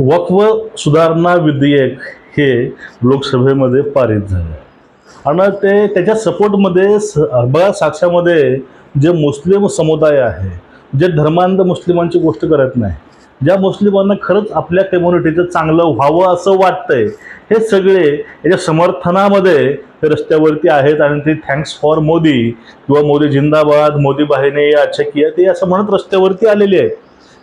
वक्व सुधारणा विधेयक हे लोकसभेमध्ये पारित झालं. आणि ते त्याच्या सपोर्टमध्ये स बघा साक्षामध्ये जे मुस्लिम समुदाय आहे जे धर्मांध मुस्लिमांची गोष्ट करत नाही ज्या मुस्लिमांना खरंच आपल्या कम्युनिटीचं चांगलं व्हावं असं वाटतंय हे सगळे याच्या समर्थनामध्ये ते रस्त्यावरती आहेत आणि ते थँक्स फॉर मोदी किंवा मोदी जिंदाबाद मोदी बाहेने अच्छा किया ते असं म्हणत रस्त्यावरती आलेले आहे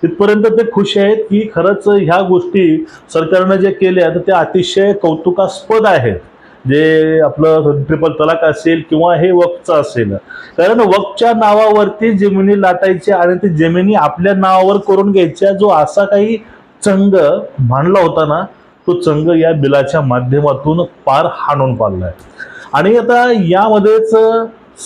तिथपर्यंत ते खुश आहेत की खरंच ह्या गोष्टी सरकारनं जे केल्या तर त्या अतिशय कौतुकास्पद आहेत. जे आपलं ट्रिपल तलाक असेल किंवा हे वक्फचं असेल. कारण वक्फच्या नावावरती जमिनी लाटायच्या आणि ते जमिनी आपल्या नावावर करून घ्यायच्या जो असा काही चंग मांडला होता ना तो चंग या बिलाच्या माध्यमातून पार हाणून पाडलाय. आणि आता यामध्येच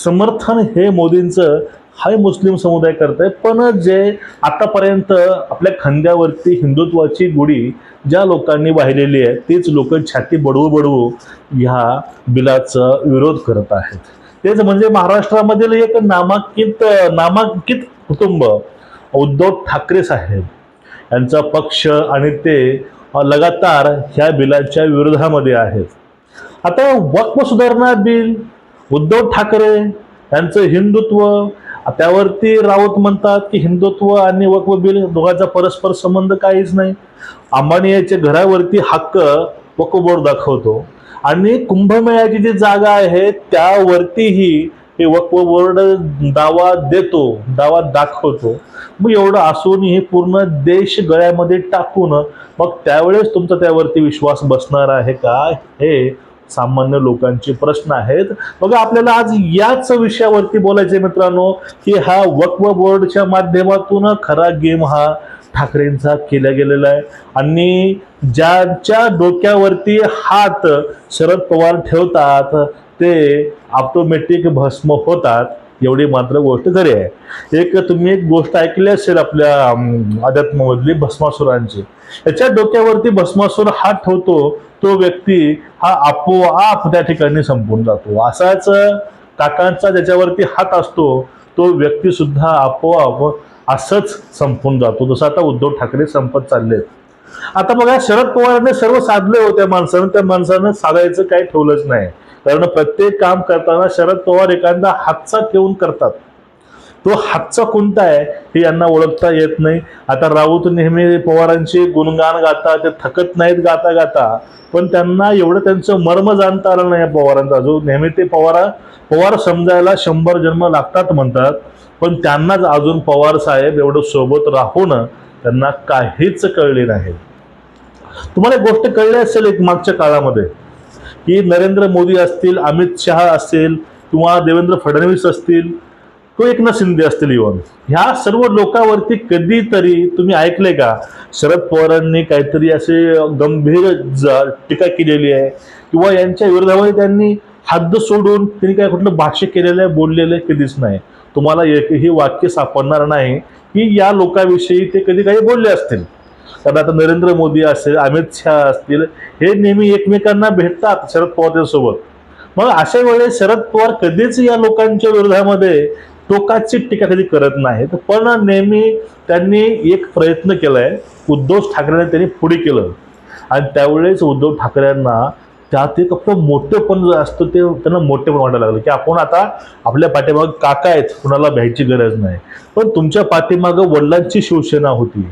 समर्थन हे मोदींचं हाय मुस्लिम समुदाय करत आहे पण जे आतापर्यंत आपल्या खांद्यावरती हिंदुत्वाची गुढी ज्या लोकांनी वाहिलेली आहे तीच लोक छाती बडवू बडवू ह्या बिलाचा विरोध करत आहेत. तेच म्हणजे महाराष्ट्रामधील एक नामांकित नामांकित कुटुंब उद्धव ठाकरे साहेब यांचा पक्ष आणि ते लगातार ह्या बिलाच्या विरोधामध्ये आहेत. आता वक्फ सुधारणा बिल उद्धव ठाकरे यांचं हिंदुत्व त्यावरती राऊत म्हणतात की हिंदुत्व आणि वक्फ बिल दोघांचा परस्पर संबंध काहीच नाही. अंबानी याच्या घरावरती हक्क वक्फ बोर्ड दाखवतो. आणि कुंभमेळ्याची जी जागा आहे त्यावरतीही हे वक्फ बोर्ड दावा देतो दावा दाखवतो. मग एवढं असूनही पूर्ण देश गळ्यामध्ये टाकून मग त्यावेळेस तुमचा त्यावरती विश्वास बसणार आहे का? हे सामान्य लोकांचे प्रश्न आहेत. बघा आपल्याला आज याच विषयावरती बोलायचे मित्रांनो की हा वक्व बोर्डच्या माध्यमातून खरा गेम हा ठाकरेंचा केला गेलेला आहे. आणि ज्यांच्या डोक्यावरती हात शरद पवार ठेवतात ते ऑटोमॅटिक भस्म होतात. एवढी मात्र गोष्ट खरी आहे. एक तुम्ही एक गोष्ट ऐकली असेल आपल्या अध्यात्ममधली अध्यात्मामधली भस्मासुरांची. त्याच्या डोक्यावरती भस्मासूर हात ठेवतो तो व्यक्ती हा आपोआप त्या ठिकाणी संपून जातो. असाच काकांचा ज्याच्यावरती हात असतो तो व्यक्ती सुद्धा आपोआप असंच संपून जातो. जसं आता उद्धव ठाकरे संपत चाललेत. आता बघा शरद पवारांनी सर्व साधले होत्या माणसानं. त्या माणसानं साधायचं काही ठेवलंच नाही. कारण प्रत्येक काम करताना शरद पवार एखादा हातचा ठेवून करतात. तो हातचा कोणता आहे हे यांना ओळखता येत नाही. आता राऊत नेहमी पवारांचे गुणगान गाता ते थकत नाहीत गाता गाता पण त्यांना एवढं त्यांचं मर्म जाणता आलं नाही या पवारांचा. जो नेहमी ते पवारा पवार समजायला शंभर जन्म लागतात म्हणतात पण त्यांनाच अजून पवार साहेब एवढं सोबत राहून त्यांना काहीच कळले नाही. तुम्हाला एक गोष्ट कळली असेल एक मागच्या काळामध्ये की नरेंद्र मोदी असतील अमित शहा असतील किंवा देवेंद्र फडणवीस असतील तो एकनाथ शिंदे असतील इव्हन ह्या सर्व लोकांवरती कधीतरी तुम्ही ऐकले का? शरद पवारांनी काहीतरी असे गंभीर टीका केलेली आहे. किंवा यांच्या विरोधामध्ये त्यांनी हद्द सोडून त्यांनी काय कुठलं भाष्य केलेलं आहे बोललेलं आहे कधीच नाही. तुम्हाला एकही वाक्य सापडणार नाही की या लोकांविषयी ते कधी काही बोलले असतील. कारण आता नरेंद्र मोदी असेल अमित शहा असतील हे नेहमी एकमेकांना भेटतात शरद पवार यांसोबत मग अशा वेळेस शरद पवार कधीच या लोकांच्या विरोधामध्ये टोकाची टीका कधी करत नाहीत पण नेहमी त्यांनी एक प्रयत्न केला आहे उद्धव ठाकरेंना त्यांनी पुढे केलं. आणि त्यावेळेस उद्धव ठाकरेंना त्यात एक आपलं मोठेपण जे असतं ते त्यांना मोठेपण वाटायला लागलं की आपण आता आपल्या पाठीमागं काका आहेत कुणाला भ्यायची गरज नाही. पण तुमच्या पाठीमागं वडिलांची शिवसेना होती.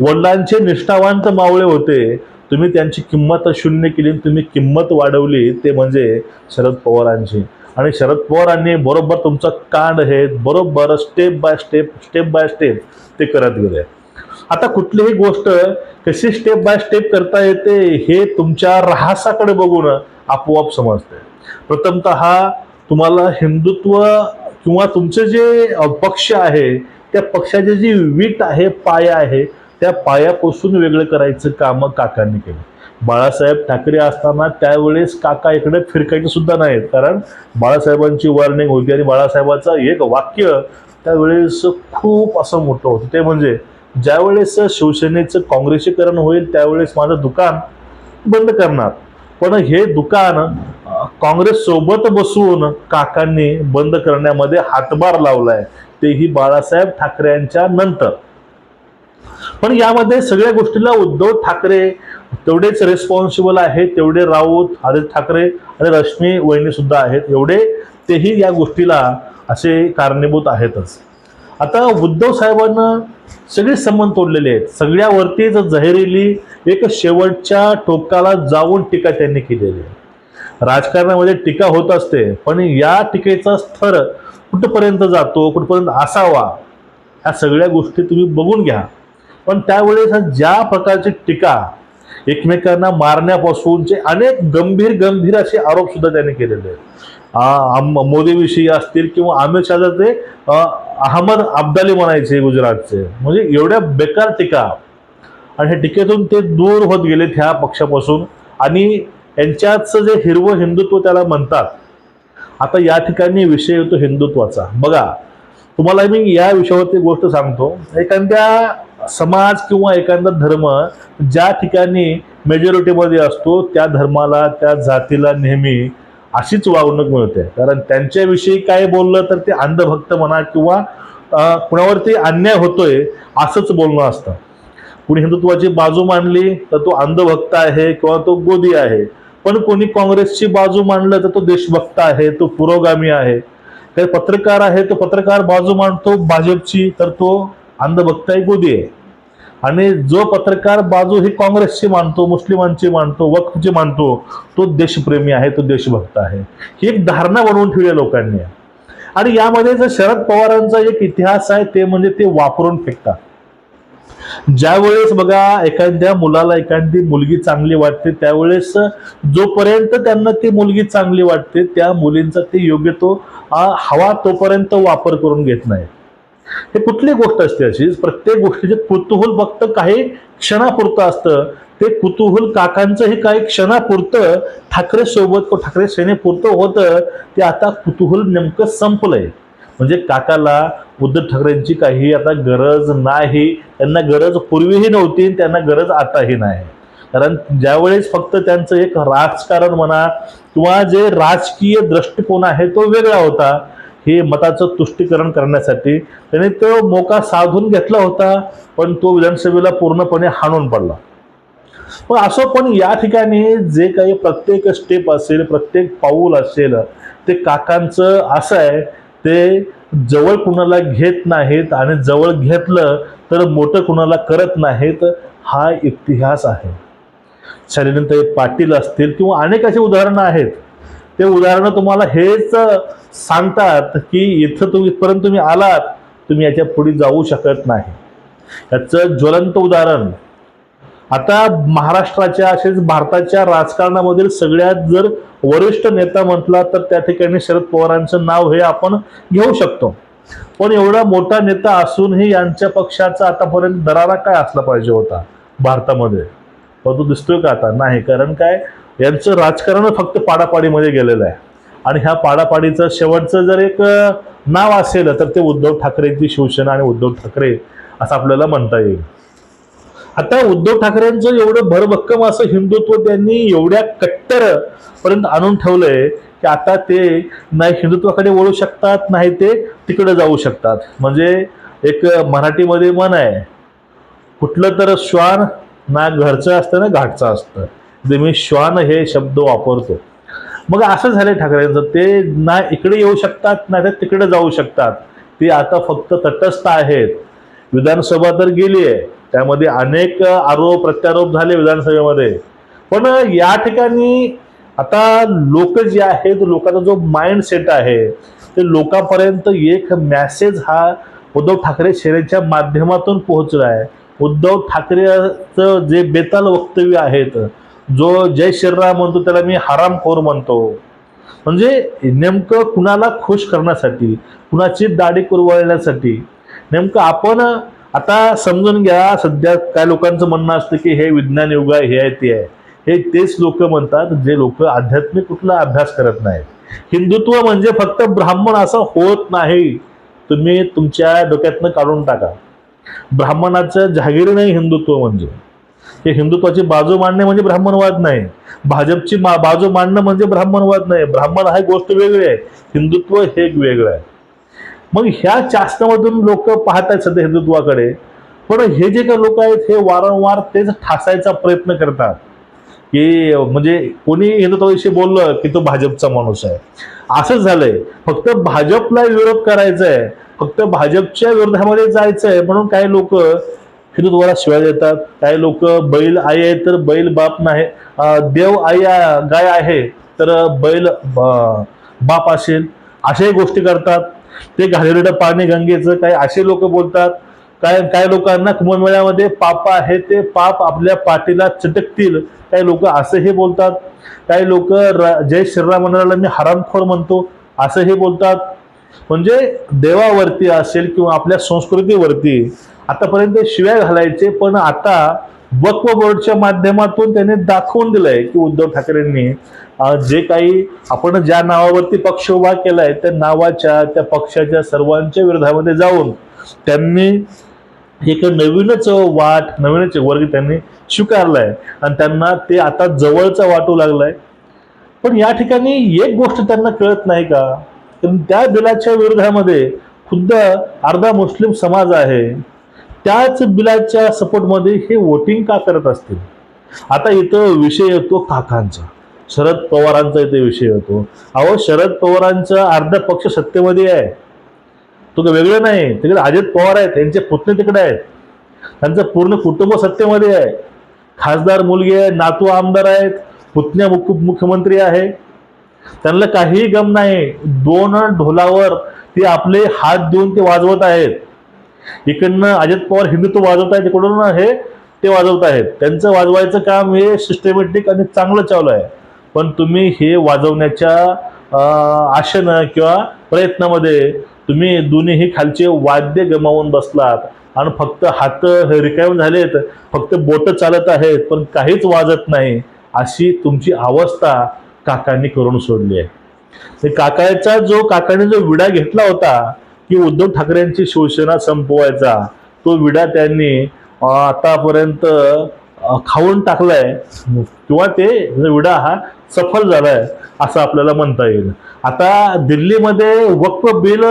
वडिलांचे निष्ठावांत मावळे होते. तुम्ही त्यांची किंमत शून्य केली तुम्ही किंमत वाढवली. ते म्हणजे शरद पवारांची. आणि शरद पवारांनी बरोबर तुमचं कांड हे बरोबर step by step step by step ते करत गेले. आता कुठलीही गोष्ट कशी स्टेप बाय स्टेप करता येते हे तुमच्या रहासाकडे बघून आपोआप समजते. प्रथमतः तुम्हाला हिंदुत्व किंवा तुमचे जे पक्ष आहे त्या पक्षाचे जी वीट आहे पाया आहे त्या पायापासून वेगळं करायचं काम काकांनी केलं. बाळासाहेब ठाकरे असताना त्यावेळेस काका इकडे फिरकायचे सुद्धा नाहीत. कारण बाळासाहेबांची वॉर्निंग होती आणि बाळासाहेबांचं एक वाक्य त्यावेळेस खूप असं मोठं होतं. ते म्हणजे ज्यावेळेस शिवसेनेचं काँग्रेसीकरण होईल त्यावेळेस माझं दुकान बंद करणार. पण हे दुकान काँग्रेससोबत काँग्रेस सोबत बसून काकांनी बंद करण्यामध्ये हातभार लावलाय. तेही बाळासाहेब ठाकरे यांच्या नंतर. पण यामध्ये सगळ्या गोष्टीला उद्धव ठाकरे तेवढेच रेस्पॉन्सिबल आहेत तेवढे राऊत आदित्य ठाकरे आणि रश्मी वहिनी सुद्धा आहेत. एवढे तेही या गोष्टीला असे कारणीभूत आहेतच. आता उद्धव साहेबांना सगळे संबंध तोडलेले आहेत. सगळ्यावरतीच जहिरीली एक शेवटच्या टोकाला जाऊन टीका त्यांनी केलेली आहे. राजकारणामध्ये टीका होत असते पण या टीकेचा स्तर कुठपर्यंत जातो कुठपर्यंत असावा ह्या सगळ्या गोष्टी तुम्ही बघून घ्या. पण त्यावेळेस ज्या प्रकारची टीका एकमेकांना मारण्यापासूनचे अनेक गंभीर गंभीर असे आरोप सुद्धा त्यांनी केलेले आहेत. आम- मोदीविषयी असतील किंवा अमित शहाचा ते अहमद अब्दाली म्हणायचे गुजरातचे म्हणजे एवढ्या बेकार टीका. आणि ह्या टीकेतून ते दूर होत गेलेत ह्या पक्षापासून. आणि यांच्याचं जे हिरवं हिंदुत्व त्याला म्हणतात आता या ठिकाणी विषय येतो हिंदुत्वाचा. बघा तुम्हाला मी या विषयावरती गोष्ट सांगतो. एखाद्या समाज किंवा एखादा धर्म ज्या ठिकाणी मेजॉरिटीमध्ये असतो त्या धर्माला त्या जातीला नेहमी अशीच वागणूक मिळते. कारण त्यांच्याविषयी काय बोललं तर ते अंधभक्त म्हणा किंवा कुणावरती अन्याय होतोय असंच बोलणं असतं. कुणी हिंदुत्वाची बाजू मांडली तर तो अंधभक्त आहे किंवा तो गोदी आहे. पण कोणी काँग्रेसची बाजू मांडलं तर तो देशभक्त आहे तो पुरोगामी आहे. काही पत्रकार आहे तो पत्रकार बाजू मांडतो भाजपची तर तो अंधभक्त आहे गोदी आहे. आणि जो पत्रकार बाजू हे काँग्रेसची मानतो मुस्लिमांची मानतो वक्फची मानतो तो देशप्रेमी आहे तो देशभक्त आहे. ही एक धारणा बनवून ठेवली लोकांनी. आणि यामध्ये जर शरद पवारांचा एक इतिहास आहे ते म्हणजे ते वापरून फेकतात. ज्यावेळेस बघा एखाद्या मुलाला एखादी मुलगी चांगली वाटते त्यावेळेस जोपर्यंत त्यांना ती मुलगी चांगली वाटते त्या मुलींचा ते योग्य तो हवा तोपर्यंत वापर करून घेत नाही हे कुठली गोष्ट असते अशी? प्रत्येक गोष्टीचे कुतूहल फक्त काही क्षणापुरतं असतं. ते कुतूहल काकांचं हे काही क्षणापुरतं ठाकरे सोबत ठाकरे सेनेपुरतं होतं. ते आता कुतूहल नेमकं संपलंय. म्हणजे काकाला उद्धव ठाकरेंची काही आता गरज नाही. त्यांना गरज पूर्वीही नव्हती त्यांना गरज आताही नाही. कारण ज्यावेळेस फक्त त्यांचं एक राजकारण म्हणा किंवा जे राजकीय दृष्टिकोन आहे तो वेगळा होता. हे मताचं तुष्टीकरण करण्यासाठी त्यांनी तो मोका साधून घेतला होता पण तो विधानसभेला पूर्णपणे हाणून पडला. पण असं पण या ठिकाणी जे काही प्रत्येक स्टेप असेल प्रत्येक पाऊल असेल ते काकांचं असं आहे ते जवळ कुणाला घेत नाहीत आणि जवळ घेतलं तर मोठं कुणाला करत नाहीत हा इतिहास आहे. शालिनीताई पाटील असतील किंवा अनेक असे उदाहरणं आहेत. ते उदाहरणं तुम्हाला हेच सांगतात की इथं तुम्ही इथपर्यंत तुम्ही आलात तुम्ही याच्यापुढे जाऊ शकत नाही. याचं ज्वलंत उदाहरण. आता महाराष्ट्राच्या असेच भारताच्या राजकारणामधील सगळ्यात जर वरिष्ठ नेता म्हटला तर त्या ठिकाणी शरद पवारांचं नाव हे आपण घेऊ शकतो. पण एवढा मोठा नेता असूनही यांच्या पक्षाचा आतापर्यंत दरारा काय असला पाहिजे होता? भारतामध्ये. परंतु दिसतोय का आता? नाही. कारण काय? यांचं राजकारण फक्त पाडापाडीमध्ये गेलेलं आहे. आणि ह्या पाडापाडीचं शेवटचं जर एक नाव असेल तर ते उद्धव ठाकरेंची शिवसेना आणि उद्धव ठाकरे असं आपल्याला म्हणता येईल. आता उद्धव ठाकरेंचं एवढं भरभक्कम असं हिंदुत्व त्यांनी एवढ्या कट्टर पर्यंत आणून ठेवलंय की आता ते नाही हिंदुत्वाकडे वळू शकतात नाही ते तिकडे जाऊ शकतात. म्हणजे एक मराठीमध्ये मन आहे कुठलं तर श्वान ना घरचं असतं ना घाटचं असतं. जे मी श्वान हे शब्द वापरतो. मग असं झालं ठाकरेंचं. ते ना इकडे येऊ शकतात ना ते तिकडे जाऊ शकतात. ते आता फक्त तटस्थ आहेत. विधानसभा तर गेली आहे. त्यामध्ये अनेक आरोप प्रत्यारोप झाले विधानसभेमध्ये. पण या ठिकाणी आता लोक जे आहेत लोकांचा जो माइंडसेट आहे ते लोकांपर्यंत एक मॅसेज हा उद्धव ठाकरे शेरेच्या माध्यमातून पोहोचला आहे उद्धव ठाकरेचं जे बेताल वक्तव्य आहेत जो जय श्रीराम म्हणतो त्याला मी हरामखोर म्हणतो. म्हणजे नेमकं कुणाला खुश करण्यासाठी कुणाची दाढी कुरवळण्यासाठी नेमकं आपण आता समजून घ्या सध्या काय लोकांचं म्हणणं असतं की हे विज्ञान युग आहे हे आहे ते आहे. हे तेच लोक म्हणतात जे लोक आध्यात्मिक कुठला अभ्यास करत नाहीत. हिंदुत्व म्हणजे फक्त ब्राह्मण असं होत नाही. तुम्ही तुमच्या डोक्यातनं काढून टाका. ब्राह्मणाचं जागीर नाही हिंदुत्व म्हणजे. हे हिंदुत्वाची बाजू मांडणे म्हणजे ब्राह्मणवाद नाही. भाजपची मा बाजू मांडणं म्हणजे ब्राह्मणवाद नाही. ब्राह्मण हा गोष्ट वेगळी आहे. हिंदुत्व हे एक वेगळं आहे. मग ह्या चास्तमधून लोक पाहत आहेत सध्या हिंदुत्वाकडे. पण हे जे काही लोक आहेत हे वारंवार तेच ठासायचा प्रयत्न करतात. की म्हणजे कोणी हिंदुत्वाविषयी बोललं की तो भाजपचा माणूस आहे. असंच झालंय. फक्त भाजपला विरोध करायचा आहे फक्त भाजपच्या विरोधामध्ये जायचं आहे म्हणून काही लोक हिंदुत्वाला शिवाय देतात. काही लोक बैल आई आहे तर बैल बाप नाही. देव आई गाय आहे तर बैल ब- बाप असेल. अशाही गोष्टी करतात. ते घालवलेलं पाणी गंगेचं काही असे लोक बोलतात. काय काही लोकांना कुंभमेळ्यामध्ये पाप आहे ते पाप आपल्या पाठीला चटकतील. काही लोक असंही बोलतात. काही लोक जय श्रीराम मंडळाला मी हरामखोर म्हणतो. असंही बोलतात. म्हणजे देवावरती असेल किंवा आपल्या संस्कृतीवरती आतापर्यंत शिव्या घालायचे पण आता वक्फ बोर्डच्या माध्यमातून त्यांनी दाखवून दिलंय की उद्धव ठाकरेंनी जे काही आपण ज्या नावावरती पक्ष उभा केलाय त्या नावाच्या त्या पक्षाच्या सर्वांच्या विरोधामध्ये जाऊन त्यांनी एक नवीनच वाट नवीनच वर्ग त्यांनी स्वीकारलाय. आणि त्यांना ते आता जवळचा वाटू लागलाय. पण या ठिकाणी एक गोष्ट त्यांना कळत नाही का? तर त्या बिलाच्या विरोधामध्ये खुद्द अर्धा मुस्लिम समाज आहे. त्याच बिलाच्या सपोर्टमध्ये हे वोटिंग का करत असतील? आता इथं विषय येतो काकांचा. शरद पवारांचा इथे विषय येतो अहो शरद पवारांचा अर्धा पक्ष सत्तेमध्ये आहे. तो काही वेगळं नाही. तिकडे अजित पवार आहेत त्यांचे पुतणे तिकडे आहेत. त्यांचं पूर्ण कुटुंब सत्तेमध्ये आहे. खासदार मुलगी आहे नातू आमदार आहेत पुतण्या मुख्य मुख्यमंत्री आहे. त्यांना काहीही गम नाही. दोन ढोलावर ते आपले हात देऊन ते वाजवत आहेत. इकडनं अजित पवार हिंदुत्व वाजवत आहेत तिकडून हे ते वाजवत आहेत. त्यांचं वाजवायचं काम हे सिस्टमॅटिक आणि चांगलं चालू आहे. पण तुम्ही हे वाजवण्याच्या आशेनं किंवा प्रयत्नामध्ये तुम्ही दोन्हीही खालचे वाद्य गमावून बसलात आणि फक्त हात हे रिकाम झालेत फक्त बोट चालत आहेत पण काहीच वाजत नाही अशी तुमची अवस्था काकांनी करून सोडली आहे. काकाचा जो काकाने जो विडा घेतला होता की उद्धव ठाकरेंची शिवसेना संपवायचा तो विडा त्यांनी आतापर्यंत खाऊन टाकलाय. किंवा ते विडा हा सफल झालाय असं आपल्याला म्हणता येईल. आता दिल्लीमध्ये वक्फ बिल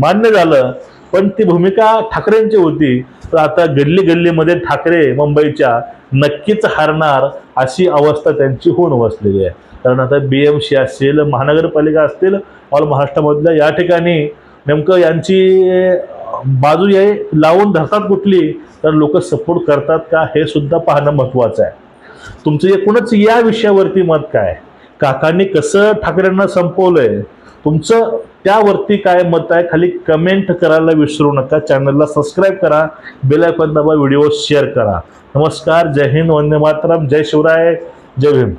मान्य झालं पण ती भूमिका ठाकरेंची होती. तर आता गल्ली गल्लीमध्ये ठाकरे मुंबईच्या नक्कीच हारणार अशी अवस्था त्यांची होऊन बसलेली आहे. कारण आता बी एम सी असेल महानगरपालिका असतील ऑल महाराष्ट्रामधल्या या ठिकाणी नेमकं यांची बाजू हे लावून धरतात कुठली तर लोक सपोर्ट करतात का हे सुद्धा पाहणं महत्त्वाचं आहे. तुमचं एकूणच या विषयावरती मत काय? काकांनी कसं ठाकरेंना संपवलंय? तुमचं त्यावरती काय मत आहे? खाली कमेंट करायला विसरू नका. चॅनलला सबस्क्राईब करा. बेल आयकॉन दाबा व्हिडिओ शेअर करा. नमस्कार. जय हिंद. वंदे मातरम. जय शिवराय. जय भीम.